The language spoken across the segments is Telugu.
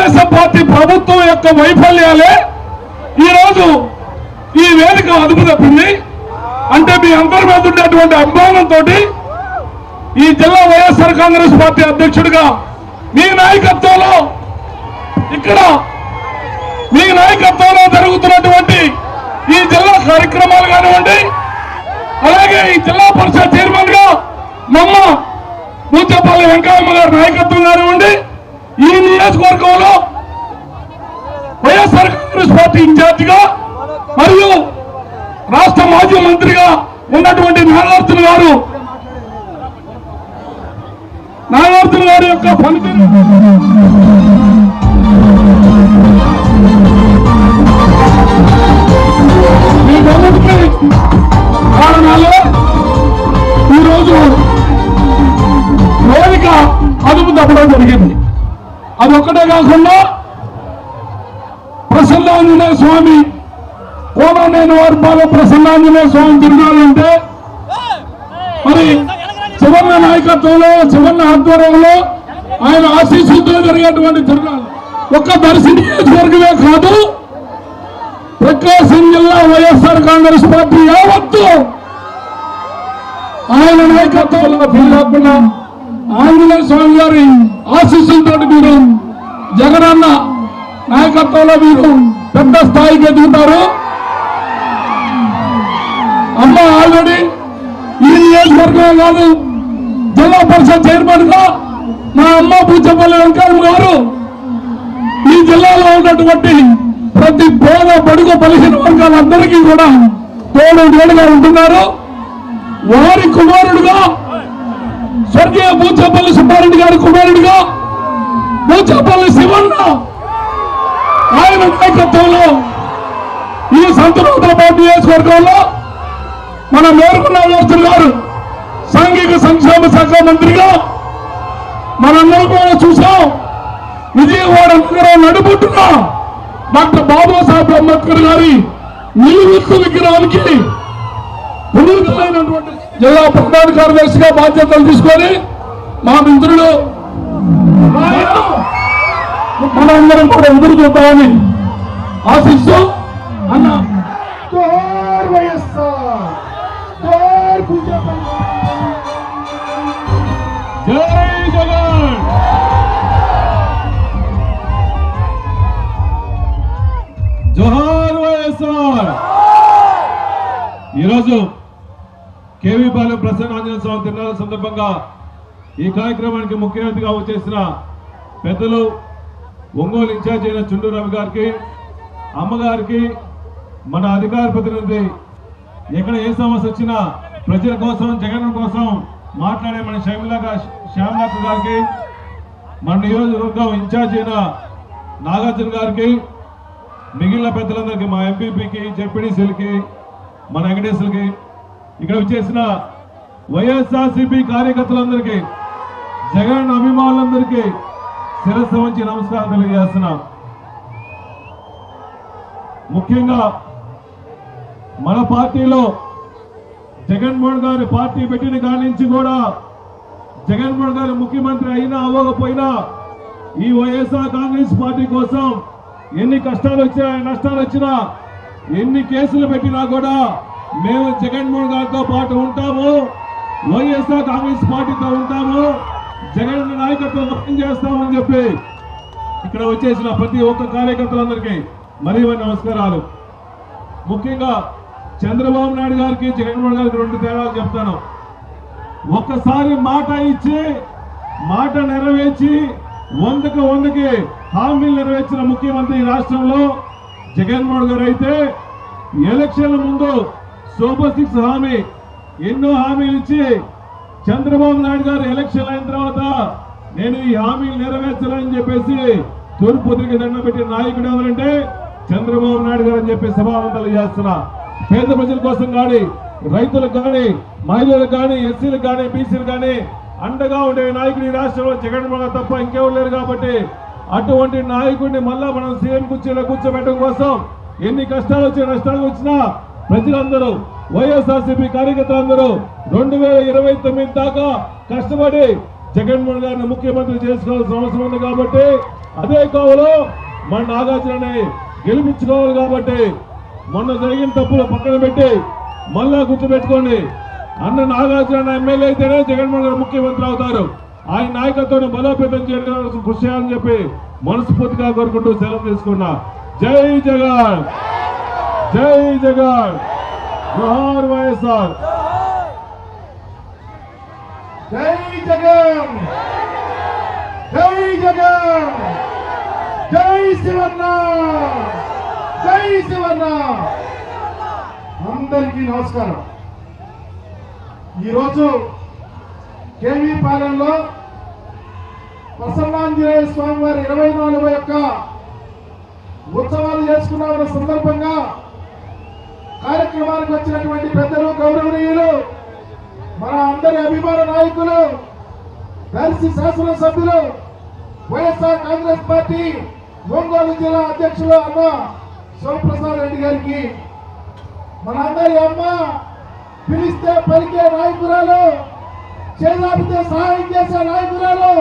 తెలుగుదేశం పార్టీ ప్రభుత్వం యొక్క వైఫల్యాలే ఈరోజు ఈ వేదిక అదుపు తప్పింది. అంటే మీ అందరి మీద ఉండేటువంటి అభిమానంతో ఈ జిల్లా వైఎస్ఆర్ కాంగ్రెస్ పార్టీ అధ్యక్షుడిగా మీ నాయకత్వంలో ఇక్కడ మీ నాయకత్వంలో జరుగుతున్నటువంటి ఈ జిల్లా కార్యక్రమాలు కానివ్వండి అలాగే ఈ జిల్లా పరిషత్ చైర్మన్గా మమ్మ పూచపల్లి వెంకయ్యమ్మ గారి నాయకత్వం కానివ్వండి నియోజకవర్గంలో వైఎస్ఆర్ కాంగ్రెస్ పార్టీ ఇన్ఛార్జిగా మరియు రాష్ట్ర మాజీ మంత్రిగా ఉన్నటువంటి నాగార్జున గారు నాగార్జున గారి యొక్క పనితీరు ఈ కారణాలు. ఈరోజు వేదిక అదుపు తప్పడం జరిగింది. అది ఒక్కటే కాకుండా ప్రసన్నాంజనేయ స్వామి కోననేని వారి ప్రసన్నాంజనేయ స్వామి తిరగాలంటే మరి శివన్న నాయకత్వంలో శివన్న ఆధ్వర్యంలో ఆయన ఆశీస్సులతో జరిగేటువంటి తిరునాళ్ళు ఒక్క దర్శి నియోజకవర్గమే కాదు ప్రకాశం జిల్లా వైఎస్ఆర్ కాంగ్రెస్ పార్టీ యావత్తు ఆయన నాయకత్వంలో ఫీల్ కాకుండా ఆంజనేయ స్వామి గారి ఆశీస్సులతో మీరు జగనన్న నాయకత్వంలో మీరు పెద్ద స్థాయికి ఎదుగుతారు. అమ్మ ఆల్రెడీ ఈ నియోజకవర్గం కాదు జిల్లా పరిషత్ చైర్మన్గా మా అమ్మ పూచపల్లి వెంకయ్య గారు ఈ జిల్లాలో ఉన్నటువంటి ప్రతి పేద బడుగు బలహీన వర్గాలందరికీ కూడా తోడు తోడుగా ఉంటున్నారు. వారి కుమారుడుగా స్వర్గీయ బూచపల్లి సుబ్బారెడ్డి గారి కుమారుడిగా బూచపల్లి శివన్న ఆయన నాయకత్వంలో ఈ సంతనూతలపాటు నియోజకవర్గంలో మన మేరకు నాగార్జున గారు సాంఘిక సంక్షేమ శాఖ మంత్రిగా మనందరం కూడా చూసాం విజయవాడ నగరం నడుపుతున్న డాక్టర్ బాబాసాహెబ్ అంబేద్కర్ గారి నిలువెత్తు విగ్రహానికి పునరుద్ధమైనటువంటి జిల్లా ప్రధాన కార్యదర్శిగా బాధ్యతలు తీసుకొని మా ఆయన మనందరం కూడా ఎదురు చూద్దామని ఆశిస్తూ అన్న జై జగన్. జోహార్ వైఎస్ఆర్. ఈరోజు కేవీపాలెం ప్రసన్న ఆంజనేయ స్వామి తిరునాళ్ళ సందర్భంగా ఈ కార్యక్రమానికి ముఖ్య అతిథిగా వచ్చేసిన పెద్దలు ఒంగోలు ఇన్ఛార్జ్ అయిన చుండూ రవి గారికి అమ్మగారికి మన అధికార ప్రతినిధి ఎక్కడ ఏ సమస్య వచ్చినా ప్రజల కోసం జగన్ కోసం మాట్లాడే మన షైమిలా శ్యామలాక గారికి మన నియోజకవర్గం ఇన్ఛార్జ్ అయిన నాగార్జున గారికి మిగిలిన పెద్దలందరికీ మా ఎంపీపీకి జెడ్పీడీసీలకి మన వెంకటేశ్వరికి ఇక్కడ వచ్చేసిన వైఎస్ఆర్సీపీ కార్యకర్తలందరికీ జగన్ అభిమానులందరికీ శిరస్సు వంచి నమస్కారం తెలియజేస్తున్నా. ముఖ్యంగా మన పార్టీలో జగన్మోహన్ గారి పార్టీ పెట్టిన కాడి నుంచి కూడా జగన్మోహన్ గారు ముఖ్యమంత్రి అయినా అవ్వకపోయినా ఈ వైఎస్ఆర్ కాంగ్రెస్ పార్టీ కోసం ఎన్ని కష్టాలు వచ్చినా నష్టాలు వచ్చినా ఎన్ని కేసులు పెట్టినా కూడా మేము జగన్మోహన్ గారితో పాటు ఉంటాము. వైఎస్ఆర్ కాంగ్రెస్ పార్టీతో ఉంటాము. జగన్ నాయకత్వం చేస్తామని చెప్పి ఇక్కడ వచ్చేసిన ప్రతి ఒక్క కార్యకర్తలందరికీ మరీ మరి నమస్కారాలు. ముఖ్యంగా చంద్రబాబు నాయుడు గారికి జగన్మోహన్ గారికి రెండు తేడాలు చెప్తాను. ఒక్కసారి మాట ఇచ్చి మాట నెరవేర్చి వందకు వందకి హామీలు నెరవేర్చిన ముఖ్యమంత్రి ఈ రాష్ట్రంలో జగన్మోహన్ గారు అయితే ఎలక్షన్ల ముందు సూపర్ సిక్స్ హామీ. ఎన్నో హామీలు ఇచ్చి చంద్రబాబు నాయుడు గారు ఎలక్షన్ అయిన తర్వాత నేను ఈ హామీలు నెరవేర్చాలని చెప్పేసి తూర్పు తిరిగి దండ పెట్టిన నాయకుడు ఎవరంటే చంద్రబాబు నాయుడు గారు అని చెప్పి సభావంతాలు చేస్తున్నా. పేద ప్రజల కోసం కానీ రైతులకు కానీ మహిళలకు కానీ ఎస్సీలకు కానీ బీసీలకు కానీ అండగా ఉండే నాయకుడు ఈ రాష్ట్రంలో జగన్మోహన్ తప్ప ఇంకెవరు లేరు కాబట్టి అటువంటి నాయకుడిని మళ్ళా మనం సీఎం కుర్చీలో కూర్చోబెట్టడం కోసం ఎన్ని కష్టాలు వచ్చినా నష్టాలు వచ్చినా ప్రజలందరూ వైఎస్ఆర్సీపీ కార్యకర్తలందరూ రెండు వేల ఇరవై తొమ్మిది దాకా కష్టపడి జగన్మోహన్ గారిని ముఖ్యమంత్రి చేసుకోవాల్సిన అవసరం ఉంది కాబట్టి అదే కోవలో మన నాగార్జునని గెలిపించుకోవాలి కాబట్టి మొన్న జరిగిన తప్పులు పక్కన పెట్టి మళ్ళా గుర్తుపెట్టుకోండి. అన్న నాగార్జున ఎమ్మెల్యే అయితేనే జగన్మోహన్ గారు ముఖ్యమంత్రి అవుతారు. ఆయన నాయకత్వాన్ని బలోపేతం చేయడం కృషి చేయాలని చెప్పి మనస్ఫూర్తిగా కోరుకుంటూ సెలవు తీసుకున్నా. జై జగన్! జై జగన్! జోహార్ వైఎస్ఆర్! జై జగన్! జై జగన్! జై శివన్న! జై శివన్న! అందరికీ నమస్కారం. ఈరోజు కేవీ పాలెంలో ప్రసన్నాంజనేయ స్వామి వారి ఇరవై నాలుగు యొక్క ఉత్సవాలు చేసుకున్న సందర్భంగా కార్యక్రమానికి వచ్చినటువంటి పెద్దలు గౌరవనీయులు మన అందరి అభిమాన నాయకులు దర్శి శాసనసభ్యులు వైఎస్ఆర్ కాంగ్రెస్ పార్టీ ఒంగోలు జిల్లా అధ్యక్షులు అమ్మ సోమప్రసాద్ రెడ్డి గారికి మన అందరి అమ్మ పిలిస్తే పలికే నాయకురాలు చేదాపితే సహాయం చేసే నాయకురాలు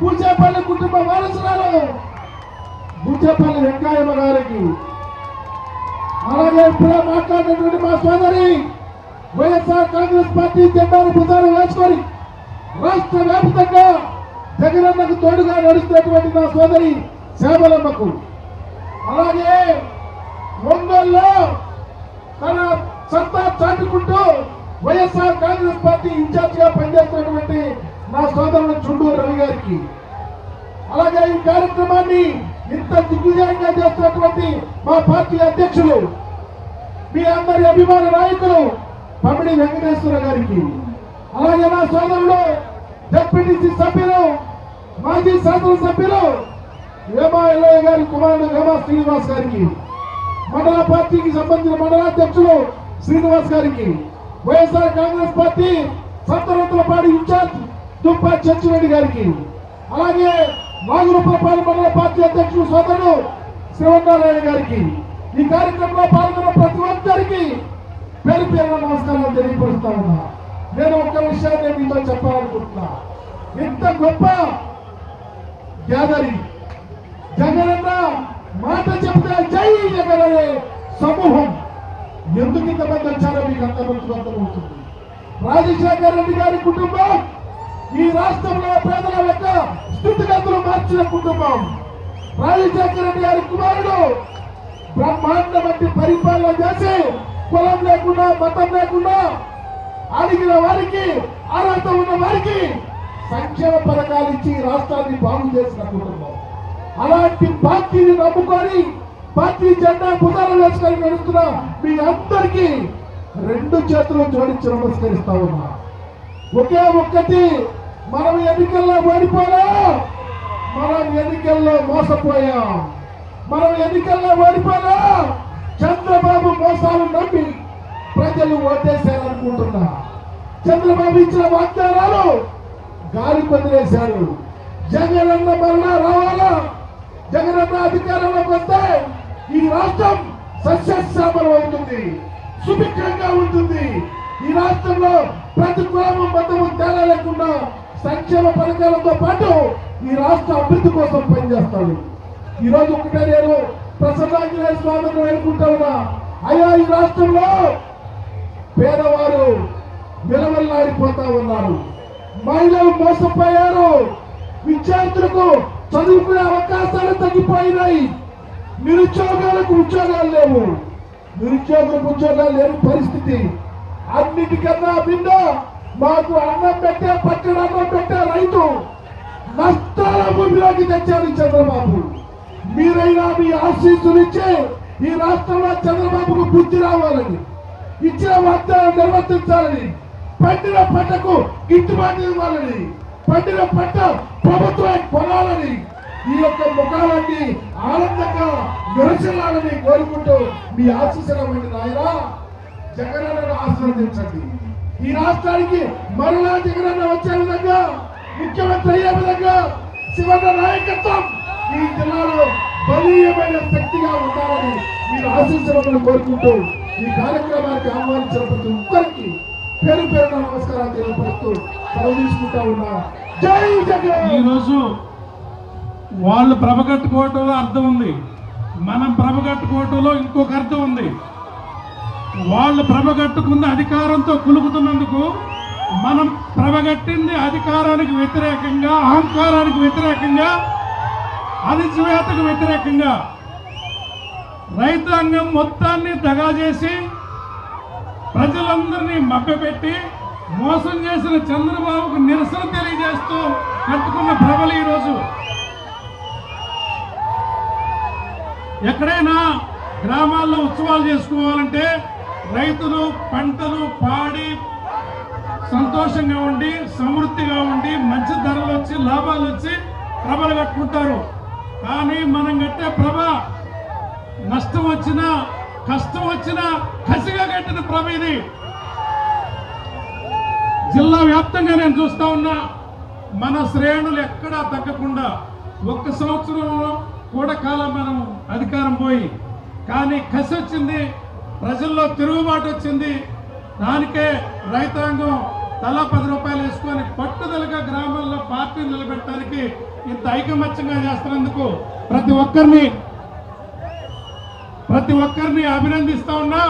బూచేపల్లి కుటుంబ వారసురాలు బూచేపల్లి వెంకాయమ్మ గారికి. అలాగే మాట్లాడినటువంటి మా సోదరి వైఎస్ఆర్ కాంగ్రెస్ పార్టీ జెండాను భుజాలు వేసుకొని రాష్ట్ర వ్యాప్తంగా జగనన్నకు తోడుగా నడుస్తున్నటువంటి నా సోదరి శ్యామలమ్మకు అలాగే ఒంగోలులో తన సత్తా చాటుకుంటూ వైఎస్ఆర్ కాంగ్రెస్ పార్టీ ఇన్ఛార్జ్గా పనిచేస్తున్నటువంటి నా సోదరుడు చుండూరు రవి గారికి. అలాగే ఈ కార్యక్రమాన్ని ఇంత దిగ్విజయంగా చేస్తున్నటువంటి మా పార్టీ అధ్యక్షులు మీ అందరి అభిమాన నాయకులు పమిడి వెంకటేశ్వర గారికి. అలాగే నా సోదరుడు డిప్యూటీసీ సభ్యులు మాజీ శాసనసభ్యులు హేమా ఎల్లయ్య గారి కుమారుడు హేమా శ్రీనివాస్ గారికి. మండల పార్టీకి సంబంధించిన మండలాధ్యక్షులు Srinivas garu. YSR Congress party Santharanthulapadi incharge Duppa Chachireddy garu. అలాగే నాగురూపలపాడు మండల పార్టీ అధ్యక్షుడు సోదరుడు శ్రీవంతారాయణ గారికి. ఈ కార్యక్రమంలో పాల్గొన్న ప్రతి ఒక్కరికి పేరు పేరున నమస్కారాలు తెలియపరుస్తా ఉన్నా. నేను ఒక్క విషయాన్ని మీతో చెప్పాలనుకుంటున్నా. ఇంత గొప్ప గ్యాదరింగ్ జగనన్న మాట చెప్తే జై జగన్ అనే సమూహం. ఎందుకు ఇంతమంది వచ్చారో మీకు అంతమంది అర్థమవుతుంది రాజశేఖర రెడ్డి గారి కుటుంబం ఈ రాష్ట్రంలో పేదల యొక్క స్థితిగతులు మార్చిన కుటుంబం. రాజశేఖర రెడ్డి గారి కుమారుడు బ్రహ్మాండ పరిపాలన చేసి కులం లేకుండా మతం లేకుండా అడిగిన వారికి అర్హత ఉన్న వారికి సంక్షేమ పథకాలు ఇచ్చి రాష్ట్రాన్ని బాగు చేసిన కుటుంబం. అలాంటి పార్టీని నమ్ముకొని పార్టీ జెండా భుజాలు వేసుకొని నడుస్తున్న మీ అందరికీ రెండు చేతులు జోడించి నమస్కరిస్తా ఉన్నా. ఒకే ఒక్కటి మనం ఎన్నికల్లో ఓడిపోయాం మనం ఎన్నికల్లో మోసపోయాం. మనం ఎన్నికల్లో ఓడిపోయాం చంద్రబాబు మోసాలు నమ్మి ప్రజలు ఓటేశారనుకుంటున్నా చంద్రబాబు ఇచ్చిన వాగ్దానాలు గాలి వదిలేశారు జగనన్న మరణ రావాలా? జగనన్న అధికారంలోకి వస్తే ఈ రాష్ట్రం సస్యశ్యామలం అవుతుంది. సుభిక్షంగా ఉంటుంది. ఈ రాష్ట్రంలో ప్రతి కులము మతము తేడా లేకుండా సంక్షేమ పథకాలతో పాటు ఈ రాష్ట్ర అభివృద్ధి కోసం పనిచేస్తాడు ఈ రోజు ఒకటే నేను ప్రసన్నాంజనేయ స్వామిని వేడుకుంటా ఉన్నా. అయ్యా ఈ రాష్ట్రంలో పేదవారు నిలవల్లాడిపోతా ఉన్నారు. మహిళలు మోసపోయారు. విద్యార్థులకు చదువుకునే అవకాశాలు తగ్గిపోయినాయి. నిరుద్యోగాలకు ఉద్యోగాలు లేవు. నిరుద్యోగులకు ఉద్యోగాలు లేని పరిస్థితి. అన్నిటికన్నా భిన్న మాకు అన్నం పెట్టే పట్టణ అన్నం పెట్టే రైతు నష్టాల భూమిలోకి తెచ్చారు చంద్రబాబు. మీరైనా మీ ఆశీస్సులు ఈ రాష్ట్రంలో చంద్రబాబుకు బుద్ధి రావాలని ఇచ్చిన వాగ్దానం నిర్వర్తించాలని పండిన పంటకు గిట్టుబాటు ఇవ్వాలని పండిన పంట ప్రభుత్వం కొనాలని ఈ యొక్క ముఖాలన్నీ ఆనందంగా విరచిల్లాలని కోరుకుంటూ మీ ఆశీస్సులమైన నాయనా. జగనన్నను ఆశీర్వదించండి. ఈ రాష్ట్రానికి మరలా జగనన్న వచ్చే విధంగా ముఖ్యమంత్రి అయ్యే విధంగా శివన్న నాయకత్వం ఈ జిల్లాలో బలీయమైన శక్తిగా ఉండాలని మీరు ఆశించడం కోరుకుంటూ ఈ కార్యక్రమానికి ఆహ్వానించిన ప్రతి ఒక్కరికి పేరు పేరున నమస్కారాలు తెలియపరుస్తూ సెలవు ఉన్నా. జై జగన్! ఈరోజు వాళ్ళు ప్రభ కట్టుకోవటంలో అర్థం ఉంది. మనం ప్రభ కట్టుకోవటంలో ఇంకొక అర్థం ఉంది. వాళ్ళు ప్రభ కట్టుకున్న అధికారంతో కులుకుతున్నందుకు మనం ప్రభగట్టింది అధికారానికి వ్యతిరేకంగా అహంకారానికి వ్యతిరేకంగా అణిచివేతకు వ్యతిరేకంగా రైతాంగం మొత్తాన్ని దగా చేసి ప్రజలందరినీ మభ్యపెట్టి మోసం చేసిన చంద్రబాబుకు నిరసన తెలియజేస్తూ కట్టుకున్న ప్రభలు ఈరోజు. ఎక్కడైనా గ్రామాల్లో ఉత్సవాలు చేసుకోవాలంటే రైతులు పంటలు పాడి సంతోషంగా ఉండి సమృద్ధిగా ఉండి మంచి ధరలు వచ్చి లాభాలు వచ్చి ప్రభలు కట్టుకుంటారు. కానీ మనం కట్టే ప్రభ నష్టం వచ్చినా కష్టం వచ్చినా కసిగా కట్టిన ప్రభ ఇది. జిల్లా వ్యాప్తంగా నేను చూస్తా ఉన్నా మన శ్రేణులు ఎక్కడా తగ్గకుండా ఒక్క సంవత్సరంలో కూడా కాలం మనం అధికారం పోయి కానీ కసి వచ్చింది ప్రజల్లో తిరుగుబాటు వచ్చింది దానికే రైతాంగం తలా పది రూపాయలు వేసుకొని పట్టుదలగా గ్రామాల్లో పార్టీ నిలబెట్టడానికి ఇంత ఐకమత్యంగా చేస్తున్నందుకు ప్రతి ఒక్కరిని ప్రతి ఒక్కరిని అభినందిస్తా ఉన్నా.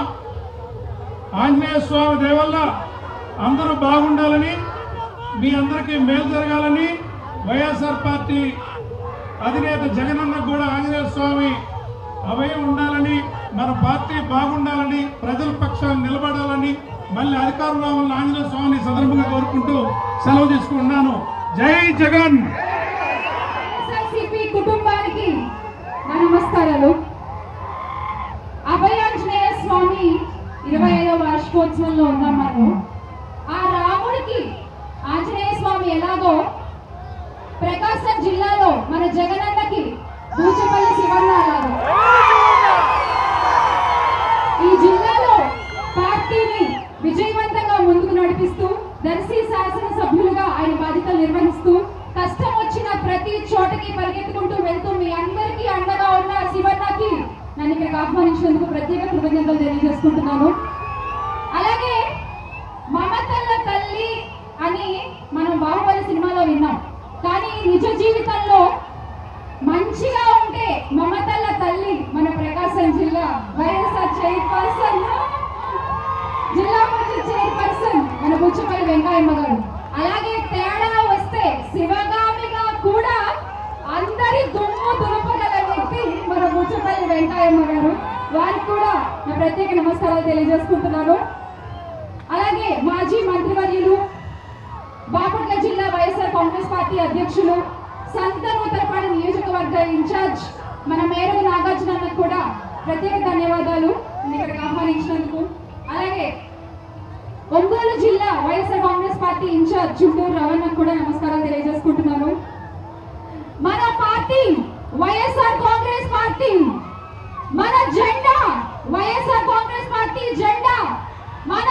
ఆంజనేయ స్వామి దేవల్ల అందరూ బాగుండాలని మీ అందరికీ మేలు జరగాలని వైఎస్ఆర్ పార్టీ అధినేత జగనన్న కూడా ఆంజనేయ స్వామి అభయం ఉండాలని మన పార్టీ బాగుండాలని ప్రజల పక్షాన్ని నిలబడాలని మళ్ళీ అధికారంలో ఉన్న ఆంజనేయ స్వామిని సందర్భంగా కోరుకుంటూ సెలవు తీసుకుంటున్నాను. జై జగన్! నమస్కారాలు అభయాంజనేయ స్వామి ఇరవై ఐదవ వార్షికోత్సవంలో ఉన్నాం మనం ఆ రాముడికి ఆంజనేయ స్వామి ఎలాగో ప్రకాశం జిల్లాలో మన జగనన్నకి పూచపల్లి శివన్న అలాగో ఈ జిల్లాలో పార్టీని విజయవంతంగా ముందుకు నడిపిస్తూ దర్శి శాసనసభ్యులుగా ఆయన బాధ్యతలు నిర్వహిస్తూ కష్టం ప్రతి చోటకి పరిగెత్తుకుంటూ వెళ్తూ మీ అందరికీ అండగా ఉన్న శివన్నకి నన్ను ఇక్కడికి ఆహ్వానించినందుకు ప్రత్యేక కృతజ్ఞతలు తెలియజేసుకుంటున్నాను. అలాగే మమతల తల్లి అని మనం బాహుబలి సినిమాలో విన్నాం. కానీ నిజ జీవితంలో మంచిగా ఉంటే మమతల్ల తల్లి మన ప్రకాశం జిల్లా వైఎస్ఆర్ చైర్పర్సన్. జిల్లా పరిషత్ చైర్పర్సన్ మన బుచ్చపల్లి వెంకయ్యమ్మ గారు. అలాగే తేడా వస్తే శివగామిగా కూడా అందరి దుమ్ము దులుపగల వ్యక్తి మన బుచ్చపల్లి వెంకయ్యమ్మ గారు వారికి కూడా నా ప్రత్యేక నమస్కారాలు తెలియజేసుకుంటున్నాను. అలాగే మాజీ మంత్రివర్యులు బాపట్ల జిల్లా వైఎస్ఆర్ కాంగ్రెస్ పార్టీ అధ్యక్షులు సంతనూతలపాడు నియోజకవర్గ ఇన్ఛార్జ్ మన మేరకు నాగార్జున కూడా ప్రత్యేక ధన్యవాదాలు. ఇక్కడికి ఆహ్వానించినందుకు. అలాగే ఒంగోలు జిల్లా YSR Congress party incharge Chunduru రవణకు కూడా నమస్కారాలు తెలియజేసుకుంటున్నాను. మన పార్టీ వైఎస్ఆర్ కాంగ్రెస్ పార్టీ జెండా. వైఎస్ఆర్ కాంగ్రెస్ పార్టీ జెండా. మన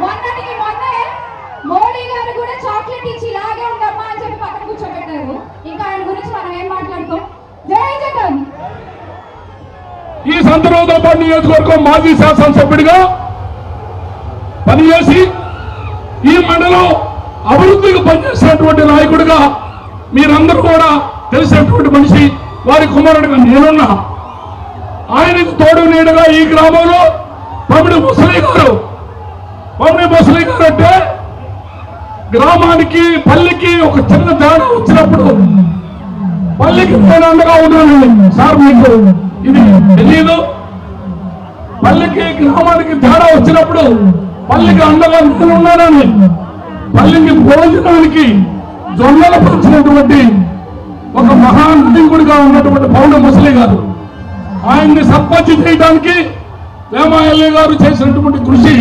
మొన్నటికి మొన్నే మోడీ గారు కూడా చాక్లెట్ ఇచ్చి ఇలాగే ఉండమ్మా అని చెప్పి పక్కన కూర్చోబెట్టారు. ఇంకా ఆయన గురించి మనం ఏం మాట్లాడుతాం? జై జగన్! ఈ సందర్భంతో నియోజకవర్గం మాజీ శాసనసభ్యుడిగా పనిచేసి ఈ మండలం అభివృద్ధికి పనిచేసినటువంటి నాయకుడిగా మీరందరూ కూడా తెలిసినటువంటి మనిషి వారి కుమారుడిగా నేనున్నా. ఆయనకు తోడు నీడగా ఈ గ్రామంలో పమిడి ముసలి గారు పమిడి ముసలి గారు అంటే గ్రామానికి పల్లికి ఒక చిన్న తేడా వచ్చినప్పుడు పల్లికి నేను అండగా ఉన్నాను సార్ మీకు ఇది తెలియదు పల్లికి గ్రామానికి తేడా వచ్చినప్పుడు పల్లికి అండగా నేను ఉన్నానని పల్లికి భోజనానికి జొన్నలు పంచినటువంటి ఒక మహానాయకుడిగా ఉన్నటువంటి పౌడ ముసలి గారు. ఆయన్ని సర్పంచ్ చేయడానికి వేమాయల్లి గారు చేసినటువంటి కృషి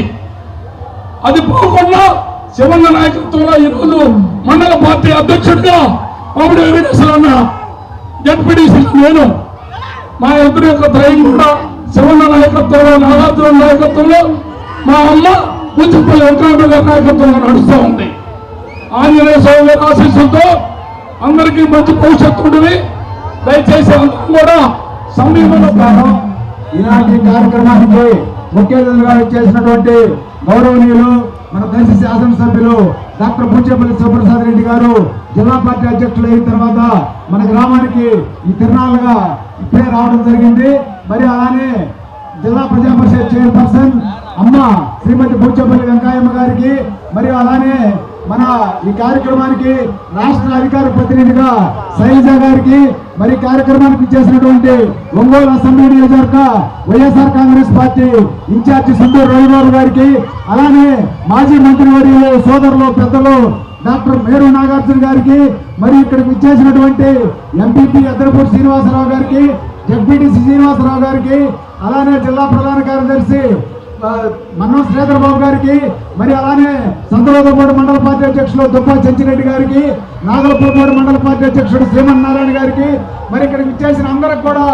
అది పోకుండా శివన్న నాయకత్వంలో ఈరోజు మండల పార్టీ అధ్యక్షుడిగా పాపిడి వెంకటేశ్వర అన్న జడ్పీడీసీ నేను మా ఇద్దరు యొక్క త్రయం కూడా శివన్న నాయకత్వంలో నాగార్జున నాయకత్వంలో మా అమ్మ పుచ్చిపల్లి వెంకటరామ గారి నాయకత్వంలో నడుస్తూ ఉంది. ఆంజనేయ స్వామి గారి ఆశీస్సులతో అందరికీ మంచి భవిష్యత్తు ఉంటుంది. దయచేసి అందరం కూడా సమీపంలో ప్రారంభం. ఇలాంటి కార్యక్రమానికి ముఖ్య అతిథిగా చేసినటువంటి గౌరవనీయులు మన దర్శి శాసనసభ్యులు డాక్టర్ పూచేపల్లి శివప్రసాద్ రెడ్డి గారు జిల్లా పార్టీ అధ్యక్షులు అయిన తర్వాత మన గ్రామానికి ఈ తిరణాలుగా ఇప్పుడే రావడం జరిగింది. మరి అలానే జిల్లా ప్రజా పరిషత్ చైర్పర్సన్ అమ్మ శ్రీమతి పూచేపల్లి వెంకాయమ్మ గారికి మరియు అలానే మన ఈ కార్యక్రమానికి రాష్ట్ర అధికార ప్రతినిధిగా శైలజ గారికి మరి కార్యక్రమానికి చేసినటువంటి ఒంగోలు అసెంబ్లీ నియోజకవర్గ YSR Congress party incharge Sundar Ravibabu garu అలానే మాజీ మంత్రివర్యులు సోదరులు పెద్దలు డాక్టర్ మేరు నాగార్జున గారికి మరి ఇక్కడికి ఇచ్చేసినటువంటి ఎంపీపీ ఎద్దరపూడి శ్రీనివాసరావు గారికి జడ్పీటీసీ శ్రీనివాసరావు గారికి అలానే జిల్లా ప్రధాన కార్యదర్శి మన్నం శ్రీధర్ బాబు గారికి మరి అలానే సంతలోదపూడి మండల పార్టీ అధ్యక్షులు దుబ్బా చెంచిరెడ్డి గారికి నాగలపూర్పాడు మండల పార్టీ అధ్యక్షుడు శ్రీమన్ నారాయణ గారికి మరి ఇక్కడికి ఇచ్చేసిన అందరికి కూడా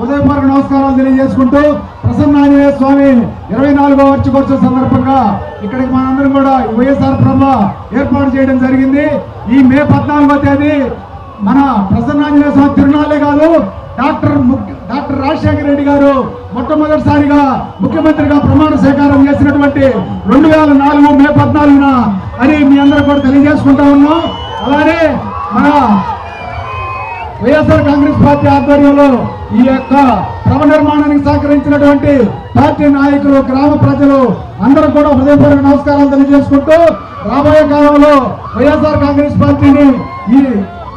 ఉదయపూర్వక నమస్కారాలు తెలియజేసుకుంటూ ప్రసన్న ఆంజనేయ స్వామి ఇరవై నాలుగో వార్షికోత్సవ సందర్భంగా ఇక్కడికి మనందరం కూడా వైఎస్ఆర్ ప్రభ ఏర్పాటు చేయడం జరిగింది. ఈ మే పద్నాలుగో తేదీ మన ప్రసన్నాంజనేయ స్వామి తిరునాళ్ళే కాదు డాక్టర్ డాక్టర్ రాజశేఖర రెడ్డి గారు మొట్టమొదటిసారిగా ముఖ్యమంత్రిగా ప్రమాణ స్వీకారం చేసినటువంటి రెండు వేల నాలుగు మే పద్నాలుగున అని మీ అందరూ కూడా తెలియజేసుకుంటా ఉన్నాం. అలానే మన వైఎస్ఆర్ కాంగ్రెస్ పార్టీ ఆధ్వర్యంలో ఈ యొక్క క్రమ నిర్మాణానికి సహకరించినటువంటి పార్టీ నాయకులు గ్రామ ప్రజలు అందరూ కూడా హృదయపూర్వక నమస్కారాలు తెలియజేసుకుంటూ రాబోయే కాలంలో వైఎస్ఆర్ కాంగ్రెస్ పార్టీని ఈ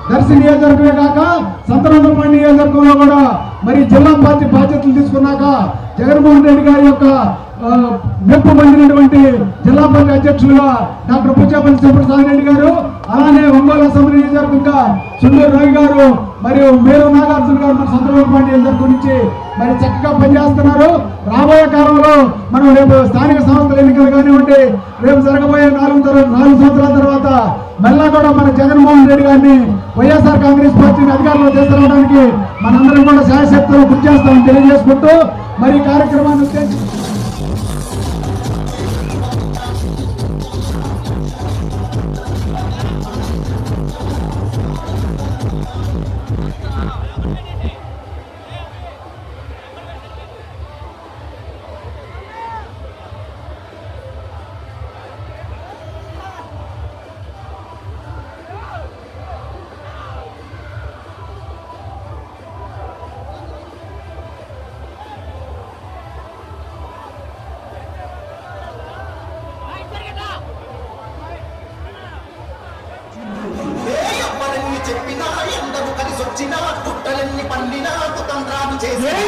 దర్శి నియోజకవర్గమే కాక సంతనందపల్లి నియోజకవర్గంలో కూడా మరి జిల్లా పార్టీ బాధ్యతలు తీసుకున్నాక జగన్మోహన్ రెడ్డి గారి యొక్క మెప్పు పొందినటువంటి జిల్లా పార్టీ అధ్యక్షులుగా డాక్టర్ పుచ్చాపల్లి శివప్రసాద్ రెడ్డి గారు అలానే ఒంగోలు అసెంబ్లీ నియోజకవర్గంగా సుందర్ రవి గారు మరియు మేరు నాగార్జున గారు మన సంతలోపల్లి నియోజకవర్గం నుంచి మరి చక్కగా పనిచేస్తున్నారు. రాబోయే కాలంలో మనం రేపు స్థానిక సంస్థల ఎన్నికలు కానివ్వండి రేపు జరగబోయే నాలుగు తర- నాలుగు సంవత్సరాల తర్వాత మళ్ళా కూడా మన జగన్మోహన్ రెడ్డి గారిని వైఎస్ఆర్ కాంగ్రెస్ పార్టీని అధికారంలో తీసుకురావడానికి మనందరం కూడా శాయశక్తులు కృషి చేస్తామని తెలియజేసుకుంటూ మరి కార్యక్రమాన్ని ఉద్దేశించి ఏ అమ్మలన్నీ